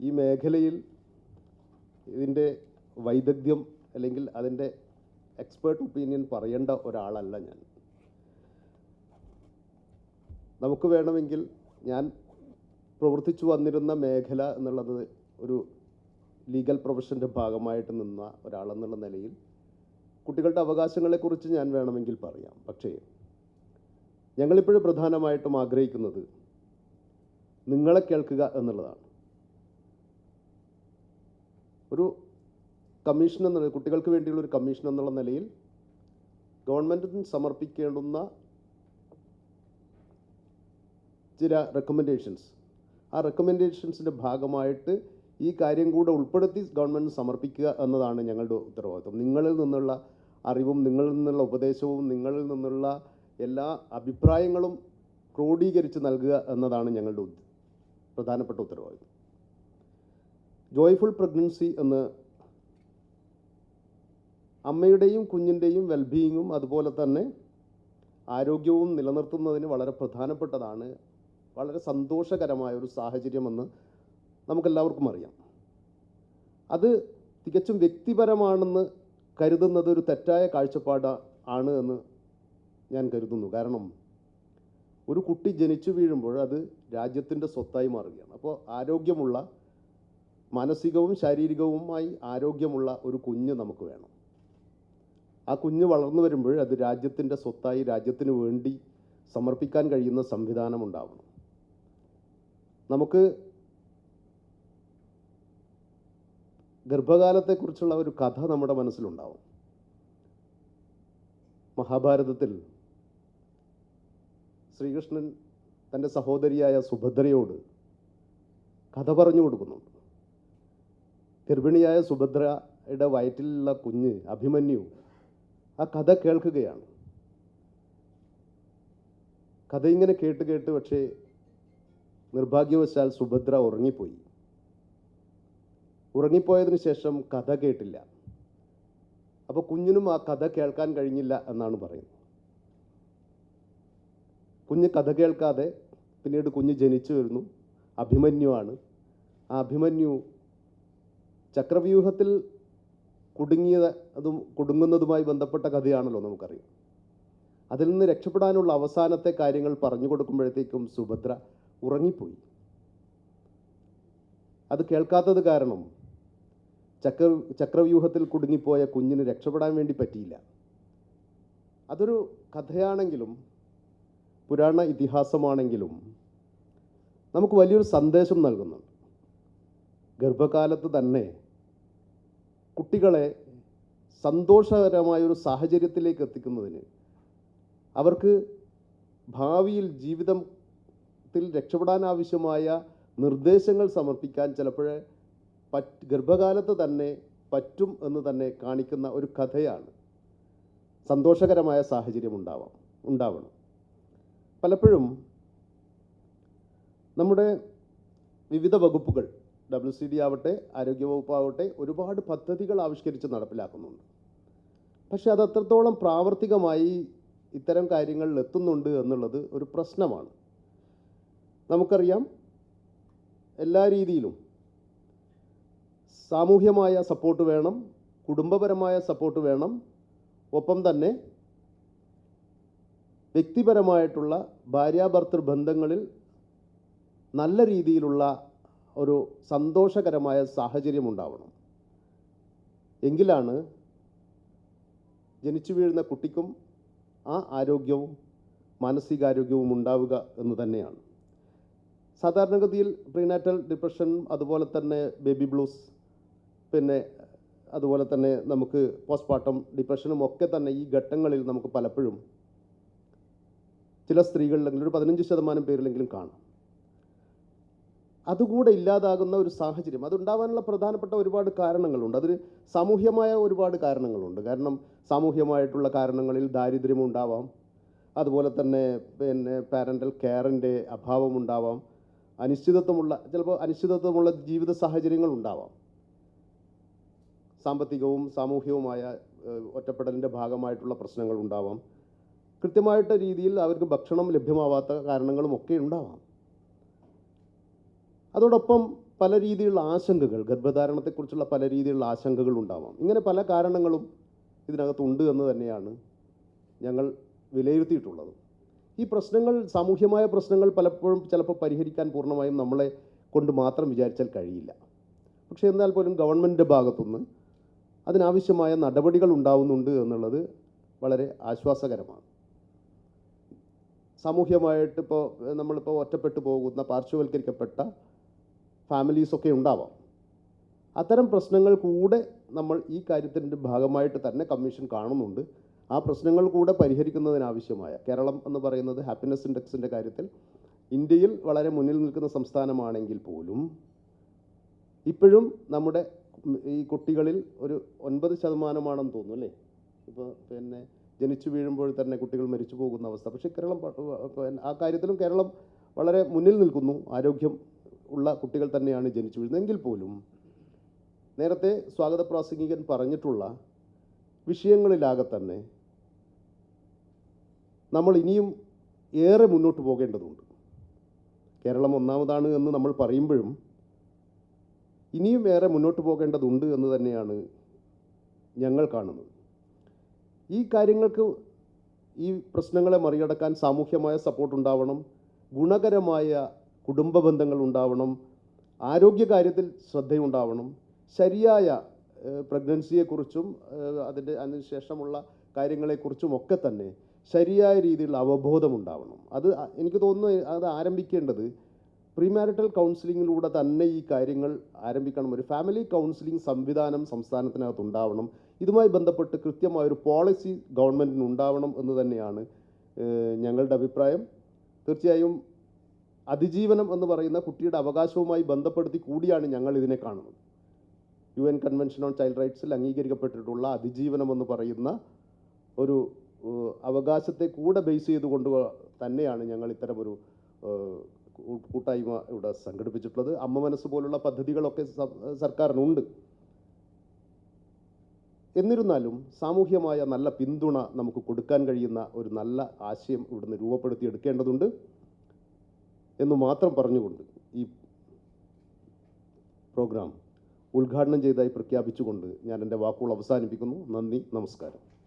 ഈ മേഖലയിൽ ഇതിന്റെ വൈദഗ്ധ്യം അല്ലെങ്കിൽ അതിന്റെ എക്സ്പേർട്ട് ഒപ്പീനിയൻ പറയേണ്ട ഒരാളല്ല ഞാൻ. നമുക്ക് വേണമെങ്കിൽ ഞാൻ പ്രവർത്തിച്ചു വന്നിരുന്ന മേഖല എന്നുള്ളത് ഒരു ലീഗൽ പ്രൊഫഷന്റെ ഭാഗമായിട്ട് നിന്ന ഒരാളെന്നുള്ള നിലയിൽ കുട്ടികളുടെ അവകാശങ്ങളെക്കുറിച്ച് ഞാൻ വേണമെങ്കിൽ പറയാം. പക്ഷേ ഞങ്ങളിപ്പോഴും പ്രധാനമായിട്ടും ആഗ്രഹിക്കുന്നത് നിങ്ങളെ കേൾക്കുക എന്നുള്ളതാണ്. ഒരു കമ്മീഷൻ എന്നുള്ള കുട്ടികൾക്ക് വേണ്ടിയുള്ള ഒരു കമ്മീഷൻ എന്നുള്ള നിലയിൽ ഗവൺമെന്റിന് സമർപ്പിക്കേണ്ടുന്ന ചില റെക്കമെൻഡേഷൻസ് ആ റെക്കമെൻഡേഷൻസിന്റെ ഭാഗമായിട്ട് ഈ കാര്യം കൂടെ ഉൾപ്പെടുത്തി ഗവൺമെന്റ് സമർപ്പിക്കുക എന്നതാണ് ഞങ്ങളുടെ ഉത്തരവാദിത്വം. നിങ്ങളിൽ നിന്നുള്ള അറിവും നിങ്ങളിൽ നിന്നുള്ള ഉപദേശവും നിങ്ങളിൽ നിന്നുള്ള എല്ലാ അഭിപ്രായങ്ങളും ക്രോഡീകരിച്ച് നൽകുക എന്നതാണ് ഞങ്ങളുടെ പ്രധാനപ്പെട്ട ഉത്തരവാദിത്വം. ജോയ്ഫുൾ പ്രഗ്നൻസി എന്ന് അമ്മയുടെയും കുഞ്ഞിന്റെയും വെൽബീയിങ്ങും അതുപോലെ തന്നെ ആരോഗ്യവും നിലനിർത്തുന്നതിന് വളരെ പ്രധാനപ്പെട്ടതാണ്. വളരെ സന്തോഷകരമായ ഒരു സാഹചര്യമെന്ന് നമുക്കെല്ലാവർക്കും അറിയാം. അത് തികച്ചും വ്യക്തിപരമാണെന്ന് കരുതുന്നത് ഒരു തെറ്റായ കാഴ്ചപ്പാട് ആണ് എന്ന് ഞാൻ കരുതുന്നു. കാരണം ഒരു കുട്ടി ജനിച്ചു വീഴുമ്പോൾ അത് രാജ്യത്തിന്റെ സ്വത്തായി മാറുകയാണ്. അപ്പോൾ ആരോഗ്യമുള്ള മാനസികവും ശാരീരികവുമായി ആരോഗ്യമുള്ള ഒരു കുഞ്ഞ് നമുക്ക് വേണം. ആ കുഞ്ഞ് വളർന്നു വരുമ്പോൾ അത് രാജ്യത്തിന്റെ സ്വത്തായി രാജ്യത്തിന് വേണ്ടി സമർപ്പിക്കാൻ കഴിയുന്ന സംവിധാനം ഉണ്ടാവണം. നമുക്ക് ഗർഭകാലത്തെക്കുറിച്ചുള്ള ഒരു കഥ നമ്മുടെ മനസ്സിലുണ്ടാവും. മഹാഭാരതത്തിൽ ശ്രീകൃഷ്ണൻ തന്റെ സഹോദരിയായ സുഭദ്രയോട് കഥ പറഞ്ഞു കൊടുക്കുന്നുണ്ട്. ഗർഭിണിയായ സുഭദ്രയുടെ വയറ്റിലുള്ള കുഞ്ഞ് അഭിമന്യു ആ കഥ കേൾക്കുകയാണ്. കഥ ഇങ്ങനെ കേട്ട് കേട്ട് പക്ഷേ നിർഭാഗ്യവശാൽ സുഭദ്ര ഉറങ്ങിപ്പോയി. ഉറങ്ങിപ്പോയതിന് ശേഷം കഥ കേട്ടില്ല. അപ്പോൾ കുഞ്ഞിനും ആ കഥ കേൾക്കാൻ കഴിഞ്ഞില്ല എന്നാണ് പറയുന്നത്. കുഞ്ഞ് കഥ കേൾക്കാതെ പിന്നീട് കുഞ്ഞ് ജനിച്ചു വരുന്നു. അഭിമന്യുവാണ്. ആ അഭിമന്യു ചക്രവ്യൂഹത്തിൽ കുടുങ്ങിയത് അതും കുടുങ്ങുന്നതുമായി ബന്ധപ്പെട്ട കഥയാണല്ലോ നമുക്കറിയാം. അതിൽ നിന്ന് രക്ഷപ്പെടാനുള്ള അവസാനത്തെ കാര്യങ്ങൾ പറഞ്ഞു കൊടുക്കുമ്പോഴത്തേക്കും സുഭദ്ര ഉറങ്ങിപ്പോയി. അത് കേൾക്കാത്തത് കാരണം ചക്ര ചക്രവ്യൂഹത്തിൽ കുടുങ്ങിപ്പോയ കുഞ്ഞിന് രക്ഷപ്പെടാൻ വേണ്ടി പറ്റിയില്ല. അതൊരു കഥയാണെങ്കിലും പുരാണ ഇതിഹാസമാണെങ്കിലും നമുക്ക് വലിയൊരു സന്ദേശം നൽകുന്നുണ്ട്. ഗർഭകാലത്ത് തന്നെ കുട്ടികളെ സന്തോഷകരമായ ഒരു സാഹചര്യത്തിലേക്ക് എത്തിക്കുന്നതിന് അവർക്ക് ഭാവിയിൽ ജീവിതത്തിൽ രക്ഷപ്പെടാൻ ആവശ്യമായ നിർദ്ദേശങ്ങൾ സമർപ്പിക്കാൻ ചിലപ്പോൾ പറ്റ് ഗർഭകാലത്ത് തന്നെ പറ്റും എന്ന് തന്നെ കാണിക്കുന്ന ഒരു കഥയാണ് സന്തോഷകരമായ സാഹചര്യം ഉണ്ടാവാം ഉണ്ടാവണം. പലപ്പോഴും നമ്മുടെ വിവിധ വകുപ്പുകൾ ഡബ്ല്യു സി ഡി ആവട്ടെ ആരോഗ്യവകുപ്പാവട്ടെ ഒരുപാട് പദ്ധതികൾ ആവിഷ്കരിച്ച് നടപ്പിലാക്കുന്നുണ്ട്. പക്ഷേ അത് അത്രത്തോളം പ്രാവർത്തികമായി ഇത്തരം കാര്യങ്ങളിൽ എത്തുന്നുണ്ട് എന്നുള്ളത് ഒരു പ്രശ്നമാണ്. നമുക്കറിയാം എല്ലാ രീതിയിലും സാമൂഹ്യമായ സപ്പോർട്ട് വേണം കുടുംബപരമായ സപ്പോർട്ട് വേണം. ഒപ്പം തന്നെ വ്യക്തിപരമായിട്ടുള്ള ഭാര്യാഭർത്തൃ ബന്ധങ്ങളിൽ നല്ല രീതിയിലുള്ള ഒരു സന്തോഷകരമായ സാഹചര്യം ഉണ്ടാവണം. എങ്കിലാണ് ജനിച്ചു വീഴുന്ന കുട്ടിക്കും ആ ആരോഗ്യവും മാനസികാരോഗ്യവും ഉണ്ടാവുക എന്ന് തന്നെയാണ്. സാധാരണഗതിയിൽ പ്രീനാറ്റൽ ഡിപ്രഷൻ അതുപോലെ തന്നെ ബേബി ബ്ലൂസ് പിന്നെ അതുപോലെ തന്നെ നമുക്ക് പോസ്റ്റ്മോർട്ടം ഡിപ്രഷനും ഒക്കെ തന്നെ ഈ ഘട്ടങ്ങളിൽ നമുക്ക് പലപ്പോഴും ചില സ്ത്രീകളിലെങ്കിലും ഒരു പതിനഞ്ച് ശതമാനം പേരിലെങ്കിലും കാണാം. അതുകൂടെ ഇല്ലാതാകുന്ന ഒരു സാഹചര്യം. അതുണ്ടാവാനുള്ള പ്രധാനപ്പെട്ട ഒരുപാട് കാരണങ്ങളുണ്ട്. അതിന് സാമൂഹ്യമായ ഒരുപാട് കാരണങ്ങളുണ്ട്. കാരണം സാമൂഹ്യമായിട്ടുള്ള കാരണങ്ങളിൽ ദാരിദ്ര്യം ഉണ്ടാവാം. അതുപോലെ തന്നെ പിന്നെ പാരന്റൽ കെയറിന്റെ അഭാവം ഉണ്ടാവാം. അനിശ്ചിതത്വമുള്ള ചിലപ്പോൾ അനിശ്ചിതത്വമുള്ള ജീവിത സാഹചര്യങ്ങൾ ഉണ്ടാവാം. സാമ്പത്തികവും സാമൂഹ്യവുമായ ഒറ്റപ്പെടലിന്റെ ഭാഗമായിട്ടുള്ള പ്രശ്നങ്ങൾ ഉണ്ടാവാം. കൃത്യമായിട്ട് രീതിയിൽ അവർക്ക് ഭക്ഷണം ലഭ്യമാവാത്ത കാരണങ്ങളും ഒക്കെ ഉണ്ടാവാം. അതോടൊപ്പം പല രീതിയിലുള്ള ആശങ്കകൾ ഗർഭധാരണത്തെക്കുറിച്ചുള്ള പല രീതിയിലുള്ള ആശങ്കകൾ ഉണ്ടാവാം. ഇങ്ങനെ പല കാരണങ്ങളും ഇതിനകത്തുണ്ട് എന്ന് തന്നെയാണ് ഞങ്ങൾ വിലയിരുത്തിയിട്ടുള്ളത്. ഈ പ്രശ്നങ്ങൾ സാമൂഹ്യമായ പ്രശ്നങ്ങൾ പലപ്പോഴും ചിലപ്പോൾ പരിഹരിക്കാൻ പൂർണമായും നമ്മളെ കൊണ്ട് മാത്രം വിചാരിച്ചാൽ കഴിയില്ല. പക്ഷേ എന്നാൽ പോലും ഗവൺമെന്റിന്റെ ഭാഗത്തുനിന്ന് അതിനാവശ്യമായ നടപടികൾ ഉണ്ടാവുന്നുണ്ട് എന്നുള്ളത് വളരെ ആശ്വാസകരമാണ്. സാമൂഹ്യമായിട്ട് ഇപ്പോൾ നമ്മളിപ്പോൾ ഒറ്റപ്പെട്ടു പോകുന്ന പാർശ്വവൽക്കരിക്കപ്പെട്ട ഫാമിലീസൊക്കെ ഉണ്ടാവാം. അത്തരം പ്രശ്നങ്ങൾ കൂടെ നമ്മൾ ഈ കാര്യത്തിന്റെ ഭാഗമായിട്ട് തന്നെ കമ്മീഷൻ കാണുന്നുണ്ട്. ആ പ്രശ്നങ്ങൾ കൂടെ പരിഹരിക്കുന്നതിനാവശ്യമായ കേരളം എന്ന് പറയുന്നത് ഹാപ്പിനെസ് ഇൻഡെക്സിന്റെ കാര്യത്തിൽ ഇന്ത്യയിൽ വളരെ മുന്നിൽ നിൽക്കുന്ന സംസ്ഥാനമാണെങ്കിൽ പോലും ഇപ്പോഴും നമ്മുടെ ഈ കുട്ടികളിൽ ഒരു ഒൻപത് ശതമാനമാണെന്ന് തോന്നുന്നു അല്ലേ? ഇപ്പോൾ പിന്നെ ജനിച്ചു വീഴുമ്പോൾ തന്നെ കുട്ടികൾ മരിച്ചു പോകുന്ന അവസ്ഥ. പക്ഷേ കേരളം ആ കാര്യത്തിലും കേരളം വളരെ മുന്നിൽ നിൽക്കുന്നു. ആരോഗ്യം ഉള്ള കുട്ടികൾ തന്നെയാണ് ജനിച്ചു വീഴുന്നത്. എങ്കിൽ പോലും നേരത്തെ സ്വാഗത പ്രാസംഗികൻ പറഞ്ഞിട്ടുള്ള വിഷയങ്ങളിലാകെ തന്നെ നമ്മൾ ഇനിയും ഏറെ മുന്നോട്ട് പോകേണ്ടതുണ്ട്. കേരളം ഒന്നാമതാണ് എന്ന് നമ്മൾ പറയുമ്പോഴും ഇനിയും ഏറെ മുന്നോട്ട് പോകേണ്ടതുണ്ട് എന്ന് തന്നെയാണ് ഞങ്ങൾ കാണുന്നത്. ഈ കാര്യങ്ങൾക്ക് ഈ പ്രശ്നങ്ങളെ മറികടക്കാൻ സാമൂഹ്യമായ സപ്പോർട്ട് ഉണ്ടാവണം. ഗുണകരമായ കുടുംബ ബന്ധങ്ങൾ ഉണ്ടാവണം ആരോഗ്യകാര്യത്തിൽ ശ്രദ്ധയുണ്ടാവണം ശരിയായ പ്രഗ്നൻസിയെക്കുറിച്ചും അതിന്റെ അതിനുശേഷമുള്ള കാര്യങ്ങളെക്കുറിച്ചും ഒക്കെ തന്നെ ശരിയായ രീതിയിലുള്ള അവബോധം ഉണ്ടാവണം അത് എനിക്ക് തോന്നുന്നു അത് ആരംഭിക്കേണ്ടത് പ്രീമാരിറ്റൽ കൗൺസിലിങ്ങിലൂടെ തന്നെ ഈ കാര്യങ്ങൾ ആരംഭിക്കണം. ഒരു ഫാമിലി കൗൺസിലിംഗ് സംവിധാനം സംസ്ഥാനത്തിനകത്ത് ഉണ്ടാവണം ഇതുമായി ബന്ധപ്പെട്ട് കൃത്യമായൊരു പോളിസി ഗവൺമെന്റിന് ഉണ്ടാവണം എന്ന് തന്നെയാണ് ഞങ്ങളുടെ അഭിപ്രായം. തീർച്ചയായും അതിജീവനം എന്ന് പറയുന്ന കുട്ടിയുടെ അവകാശവുമായി ബന്ധപ്പെടുത്തി കൂടിയാണ് ഞങ്ങൾ ഇതിനെ കാണുന്നത്. U N convention on child റൈറ്റ്സിൽ അംഗീകരിക്കപ്പെട്ടിട്ടുള്ള അതിജീവനം എന്ന് പറയുന്ന ഒരു അവകാശത്തെ കൂടെ ബേസ് ചെയ്തുകൊണ്ട് തന്നെയാണ് ഞങ്ങൾ ഇത്തരമൊരു കൂട്ടായ്മ ഇവിടെ സംഘടിപ്പിച്ചിട്ടുള്ളത്. അമ്മ മനസ്സ് പോലുള്ള പദ്ധതികളൊക്കെ സർക്കാരിനുണ്ട്. എന്നിരുന്നാലും സാമൂഹ്യമായ നല്ല പിന്തുണ നമുക്ക് കൊടുക്കാൻ കഴിയുന്ന ഒരു നല്ല ആശയം ഇവിടുന്ന് രൂപപ്പെടുത്തിയെടുക്കേണ്ടതുണ്ട്. എന്ന് മാത്രം പറഞ്ഞുകൊണ്ട് ഈ പ്രോഗ്രാം ഉദ്ഘാടനം ചെയ്തതായി പ്രഖ്യാപിച്ചുകൊണ്ട് ഞാൻ എന്റെ വാക്കുകൾ അവസാനിപ്പിക്കുന്നു. നന്ദി നമസ്കാരം.